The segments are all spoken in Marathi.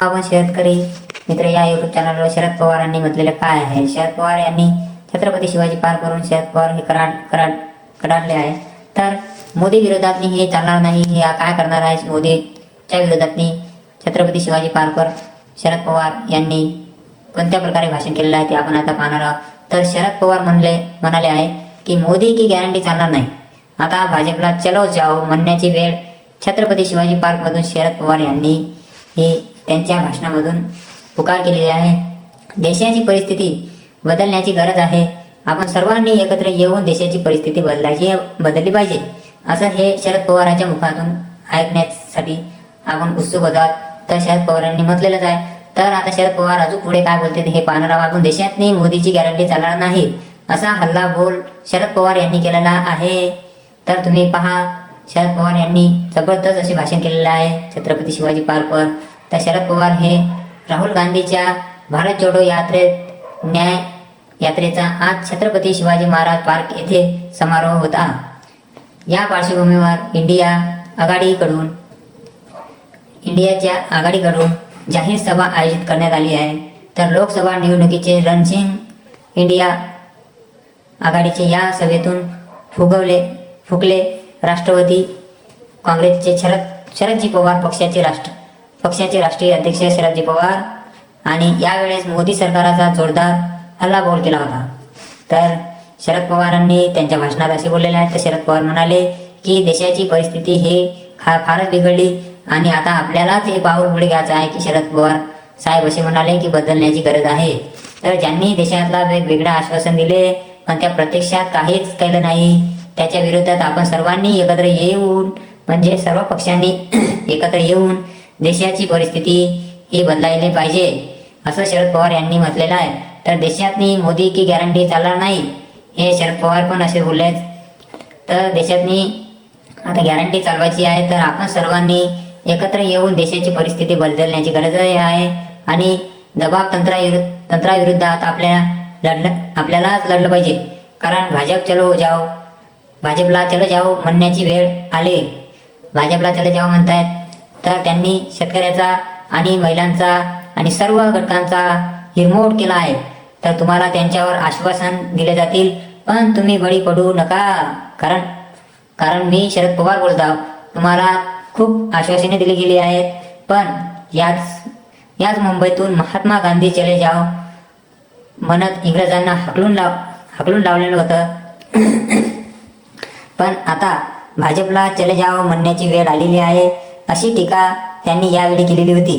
आपण शेतकरी मित्र या युट्यूब चॅनलवर शरद पवारांनी म्हटलेले काय आहे? शरद पवार यांनी छत्रपती शिवाजी पार करून शरद पवार हे कराड कराड कडाडले आहे. तर मोदी विरोधात हे चालणार नाही हे काय करणार आहे? मोदीच्या विरोधात छत्रपती शिवाजी पार्कवर शरद पवार यांनी कोणत्या प्रकारे भाषण केलेलं आहे ते आपण आता पाहणार आहोत. तर शरद पवार म्हणले म्हणाले आहे की मोदी की गॅरंटी चालणार नाही. आता भाजपला चलो जाओ म्हणण्याची वेळ छत्रपती शिवाजी पार्कमधून शरद पवार यांनी ही त्यांच्या भाषणामधून पुकार केलेली आहे. देशाची परिस्थिती बदलण्याची गरज आहे. आपण सर्वांनी एकत्र येऊन देशाची परिस्थिती बदलायची बदलली पाहिजे. असं हे शरद पवारांच्या मुखातून ऐकण्यासाठी आपण उत्सुक होतात तर शरद पवारांनी म्हटलेलंच आहे. तर आता शरद पवार अजून पुढे काय बोलते हे पाहणार आपण देशात मोदीची गॅरंटी चालणार नाही. असा हल्ला बोल शरद पवार यांनी केलेला आहे. तर तुम्ही पहा शरद पवार यांनी जबरदस्त असे भाषण केलेलं आहे. छत्रपती शिवाजी पार्कवर तर शरद पवार हे राहुल गांधीच्या भारत जोडो यात्रेत न्याय यात्रेचा आज छत्रपती शिवाजी महाराज पार्क येथे समारोह होता. या पार्श्वभूमीवर इंडिया आघाडीकडून इंडियाच्या आघाडीकडून जाहीर सभा आयोजित करण्यात आली आहे. तर लोकसभा निवडणुकीचे रणसिंग इंडिया आघाडीचे या सभेतून फुगवले फुकले राष्ट्रवादी काँग्रेसचे शरद शरदजी पवार पक्षाचे राष्ट्र पक्षाचे राष्ट्रीय अध्यक्ष शरदजी पवार आणि यावेळेस मोदी सरकाराचा जोरदार हल्लाबोल केला होता. तर शरद पवारांनी त्यांच्या भाषणात असे बोललेले आहेत तर शरद पवार म्हणाले की देशाची परिस्थिती हे खा फारच बिघडली आणि आता आपल्यालाच हे पाऊल पुढे घ्यायचं आहे की शरद पवार साहेब असे म्हणाले की बदलण्याची गरज आहे. तर ज्यांनी देशातला वेगवेगळं आश्वासन दिले पण त्या प्रत्यक्षात काहीच केलं नाही. त्याच्या विरोधात आपण सर्वांनी एकत्र येऊन म्हणजे सर्व पक्षांनी एकत्र येऊन देशाची परिस्थिती ही बदलायला पाहिजे. असं शरद पवार यांनी म्हटलेलं आहे. तर देशातनी मोदी की गॅरंटी चालणार नाही हे शरद पवार पण असे बोलले तर देशातनी आता गॅरंटी चालवायची आहे तर आपण सर्वांनी एकत्र येऊन देशाची परिस्थिती बदलण्याची गरज आहे. आणि दबाव तंत्राविरुद्ध आता आपल्या लढलं आपल्यालाच लढलं पाहिजे. कारण भाजप चलो जाओ भाजपला चलो जाओ म्हणण्याची वेळ आली. भाजपला चलो जाओ म्हणतायत. तर त्यांनी शेतकऱ्याचा आणि महिलांचा आणि सर्व घटकांचा हिरमोड केला आहे. तर तुम्हाला त्यांच्यावर आश्वासन दिले जातील पण तुम्ही बळी पडू नका. कारण कारण मी शरद पवार बोलतो तुम्हाला खूप आश्वासने दिली गेली आहेत पण याच याच मुंबईतून महात्मा गांधी चले जाओ. म्हणत इंग्रजांना हकलून लाव हकलून लावलेलं होतं. पण आता भाजपला चले जाओ म्हणण्याची वेळ आलेली आहे. अशी टीका त्यांनी यावेळी केलेली होती.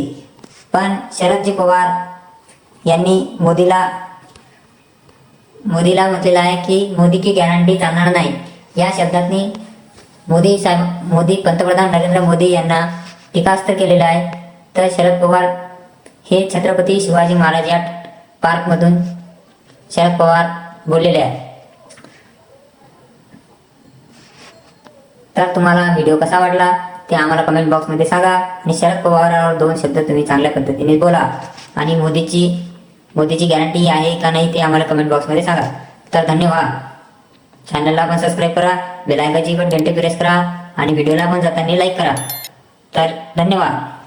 पण शरदजी पवार यांनी मोदीला मोदीला म्हटलेलं आहे की मोदी की गॅरंटी चालणार नाही. या शब्दातनी मोदी साहेब मोदी पंतप्रधान नरेंद्र मोदी यांना टीकास्त्र केलेलं आहे. तर शरद पवार हे छत्रपती शिवाजी महाराज या पार्कमधून शरद पवार बोललेले आहे तर तुम्हाला व्हिडिओ कसा वाटला? ते आम्हाला कमेंट बॉक्समध्ये सांगा. आणि शरद पवारावर दोन शब्द तुम्ही चांगल्या पद्धतीने बोला. आणि मोदीची मोदीची गॅरंटी आहे का नाही ते आम्हाला कमेंट बॉक्समध्ये सांगा. तर धन्यवाद. चॅनलला पण सबस्क्राईब करा. बेलायकाची पण घंटे प्रेस करा. आणि व्हिडिओला पण जाताना लाईक करा. तर धन्यवाद.